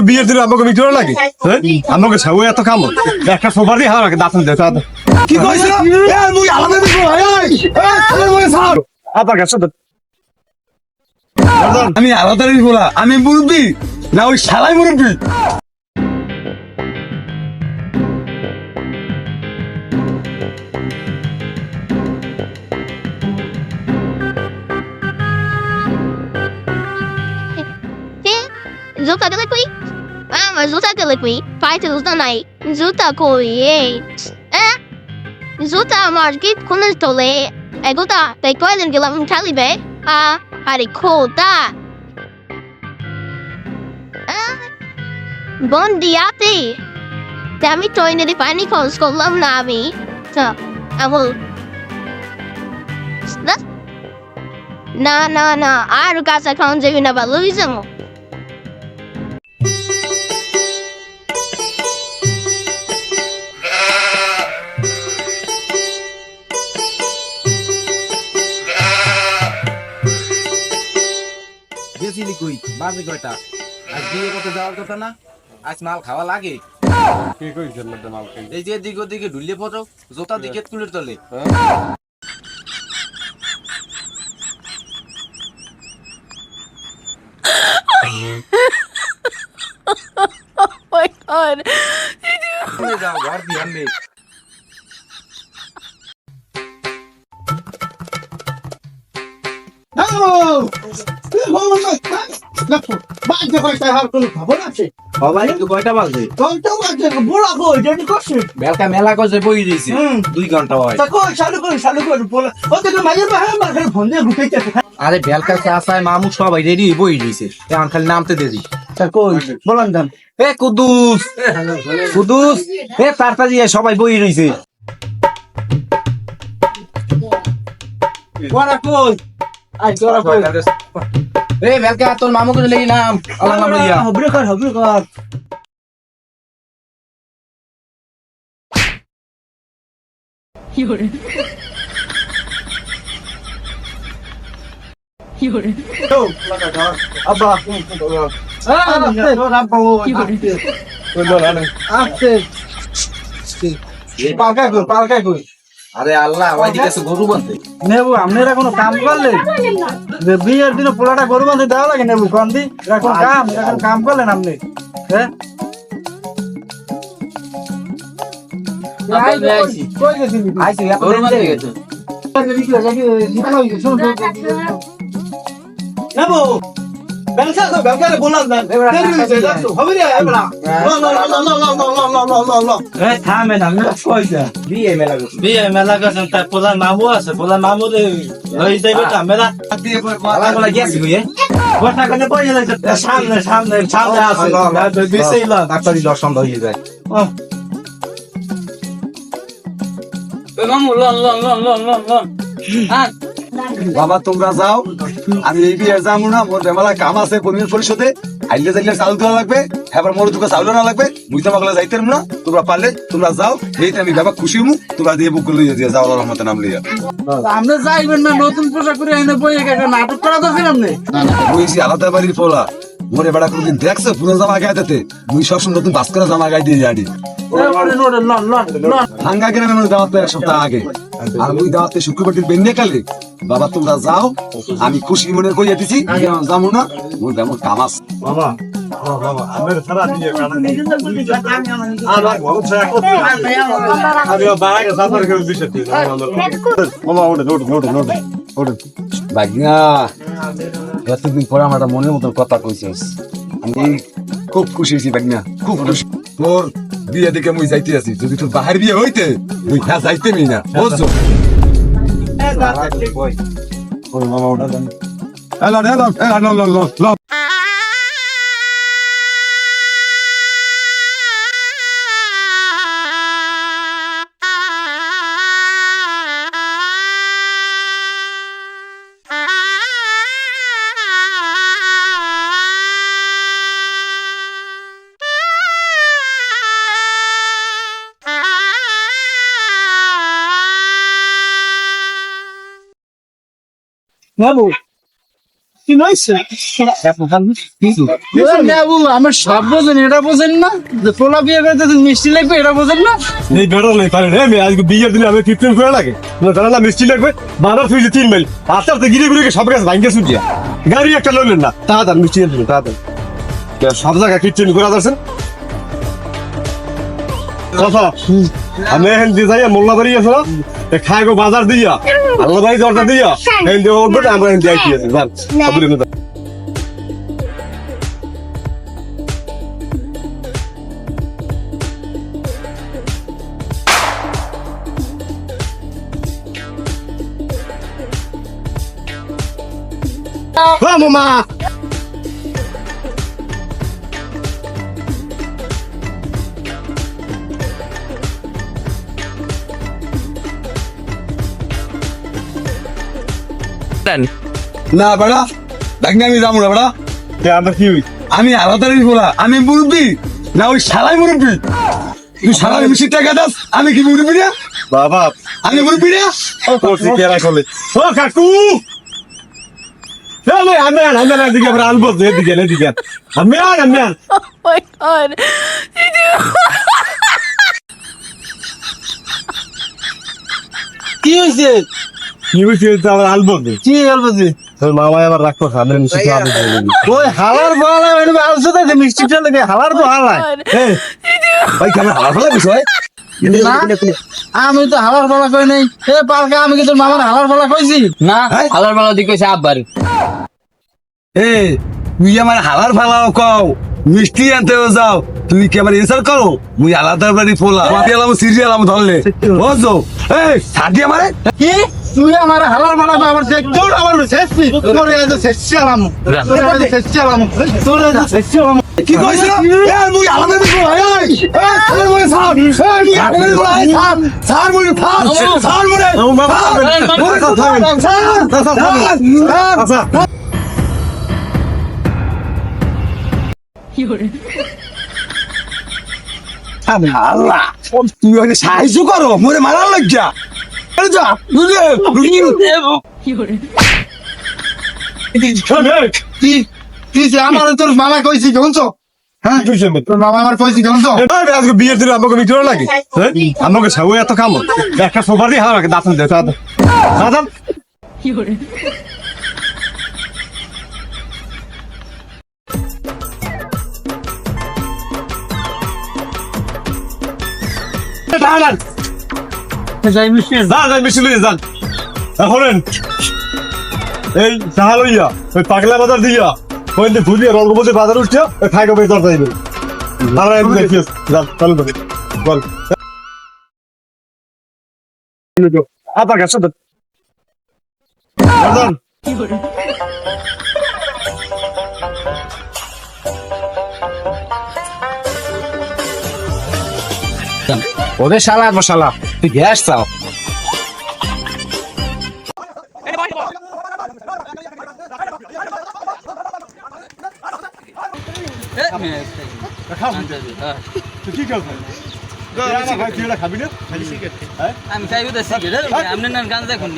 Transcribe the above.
বিয়ের দিন আমাকে মিটর লাগে? হ্যাঁ? আমাকে এত কাম একটা সোফা দিয়ে হাওয়া দাঁত দে দাঁত কি কইছ? এ মুই আলাদা দিব ভাই এই এই মুই ছাড় আবার গেছে তো। আমি আলাদা বলা। না আমি মুরব্বি না ওই শালাই মুরব্বি? rzuca deliquy, titles danai, rzuta koye. Eh? Rzuta margit kunan tole. Eguta, they call them gilam talibe. Ah, hari kota. Bon diate. Dami toyne de pani kos kolam nami. So, I will. não. না না না আর que এখন যাবি না বা Luis যাব কই বাজে কয়টা? আজ বিয়ে করতে যাওয়ার কথা না আজ মাল খাওয়া লাগে। কি কইছ না মাল খাই এই যে দিক ওদিকে ঢুললে পড়ো জোতা দিকে তুলে। তলে my god. যাও ঘর বিহান নেই সবাই বই দিয়েছে। দুই ঘণ্টা কই আরে বেলকা মামু সবাই রেডি বই দিয়েছে। খালি নামতে দেরি। বলান এ কুদুস কুদুস এ সবাই বই What a! I got a. এ ভেলকা তোর মামুকে লেগে নাম। আল্লাহ নাম লিয়া। হবরে কর হবরে কর ইয়োরে ইয়োরে তো লাগা ধর আব্বা। আ তোর আব্বা ও ইয়োরে তোর না না আস্তে পালকা কই পালকা কই? আরে আল্লাহ আমার দিকে আছে গরু বন্ধে নেবু আপনারা কোনো কাম করলে যে বিয়ের দিনে পোলাটা গরু বান্ধে দেওয়া লাগে নেবু কন দি এরা কোন কাম এরা কোন কাম করলেন আপনি? হ্যাঁ? নেবু বাবা তোমরা যাও আমি এই বিয়ে যাব না মোর বেমালা কাম আছে পরিমাণ পরিষদে। আইলে যাইলে দেওয়া লাগবে এবার মোর দুটো চাউল না লাগবে। মুই তো মাগলা যাইতে না তোমরা পারলে তোমরা যাও এইটা আমি বাবা খুশি হমু তোমরা দিয়ে বুক লইয়া দিয়ে যাও আল্লাহর রহমতে নাম লইয়া। আপনি যাইবেন না নতুন পোশাক বই একটা নাটক করা নেই বইছি আলাদা বাড়ির পোলা মোরে বেড়া কোনদিন দেখছে পুরো জামা গায়ে দিতে? মুই সবসময় নতুন বাস করা জামা গায়ে দিয়ে লন হাঙ্গা গ্রামে আমার দাওয়াত এক সপ্তাহ আগে। আর মুই দাওয়াতে শুক্রবার দিন বেন্যে কালে বাবা তোমরা যাও। আমি খুশি মনে কইয়া দিছি। যাব না? মোর বেমন কাম আছে। বাবা এতদিন পরে আমার একটা মনের মতন কথা কইছিস আমি খুব খুশি হয়েছি বাগনা খুব খুশি। তোর বিয়ে দেখে মুই যাইতে আছি। যদি তোর বাহার বিয়ে হইতে হ্যাঁ যাইতে মি না বুঝছ? Έλα, έλα, έλα, έλα, έλα, έλα, έλα. আমার সব বোঝেন এটা বোঝেন না? যে পোলা বিয়ে করতে মিষ্টি লাগবে এটা বোঝেন না? এই বেরো নেই পারে রে আমি আজকে বিয়ের দিনে আমি করে লাগে। মিষ্টি লাগবে তুই তিন মাইল। আস্তে আস্তে গিরে গিরে সব কাছে ভাঙ্গে সুটিয়া গাড়ি একটা লইলেন না। তাড়াতাড়ি মিষ্টি তাড়াতাড়ি সব জায়গায় কীর্তন করে যাচ্ছেন কথা। আমি এখন দিয়ে যাই মোল্লা বাড়ি এ খাই গো বাজার দিয়া। আল্লাহ বাড়ি দরজা দিয়া। এখন দিয়ে উঠবে আমরা এখন দিয়ে আইছি যান Ma! না বেড়া দেখনি আমি যাব না বেড়া। কে আমরা কি হই? আমি আলাদারি বলা আমি মুরব্বী না ওই শালাই মুরব্বী। তুই শালাই মিষ্টি টাকা দাস? আমি কি মুরব্বী না বাবা। আমি মুরব্বী না করছি কেরা করলে? ও কাকু! আমি আমি আমি এদিকে আমরা আনব এদিকে এদিকে আমি আর আমি আর. কি হয়েছে মামা আবার ওই হালার বলা মানে আলসে দেখে মিষ্টিটা লেগে হালার বলা God. ভাই কেমন হালা বিষয় আমি তো হালার বলা কই নাই। এ পালকা আমি কি তোর মামার হালার বলা কইছি? না হালার বেলা দিকে কইছে আব্বার। এ তুই আমার হালার ফালাও কও মিষ্টি আনতেও যাও। তুমি কি আমার এসার করো? মুই আলাদা বাড়ি ফোলা সিরিয়াল আম ধরলে। বুঝছ এই সাদি আমারে? কি? তুই আমার হালার বলা আমার দেখ তোর আমার শেষ তোর যে শেষ চালাম। তোর শেষ চালাম। তোর যে শেষ চালাম। কি কইছ? এ মুই আলাদা ফোলা এই সার মুই সার। এই মুই আলাদা ফোলা এই সার। সার মুই সার সার। মুরে ও বাবা আচ্ছা আমি আল্লাহ ওকে সাহায্য করো মোরে মারার লজ্জা। আমার তোর মামা কইছি শুনছো? হ্যাঁ? তোর মামা আমার কইছি শুনছো? আজকে বিয়ের দিন আমাকে বিক্রি লাগে হ্যাঁ? আমাকে সাবু এত কাম একটা সোফা দিয়ে আমাকে দাঁতন দে দাঁতন দাঁতন দাঁড়ান। যাই মিষ্টি যান যান বেশি লইয়া যান। এখনেন এই চাহা লইয়া ওই পাগলা বাজার দিয়া ওই যে ভুলিয়া রঙ্গবতী বাজার উঠছে ওই খাইকে বেতর যাইবে আমরা এমনি দেখি যান চল বল। আবার কাছে ওদের শালা মশালা তুই গ্যাস চাও। আমি চাইব সিগারেট। আপনি গান দেখুন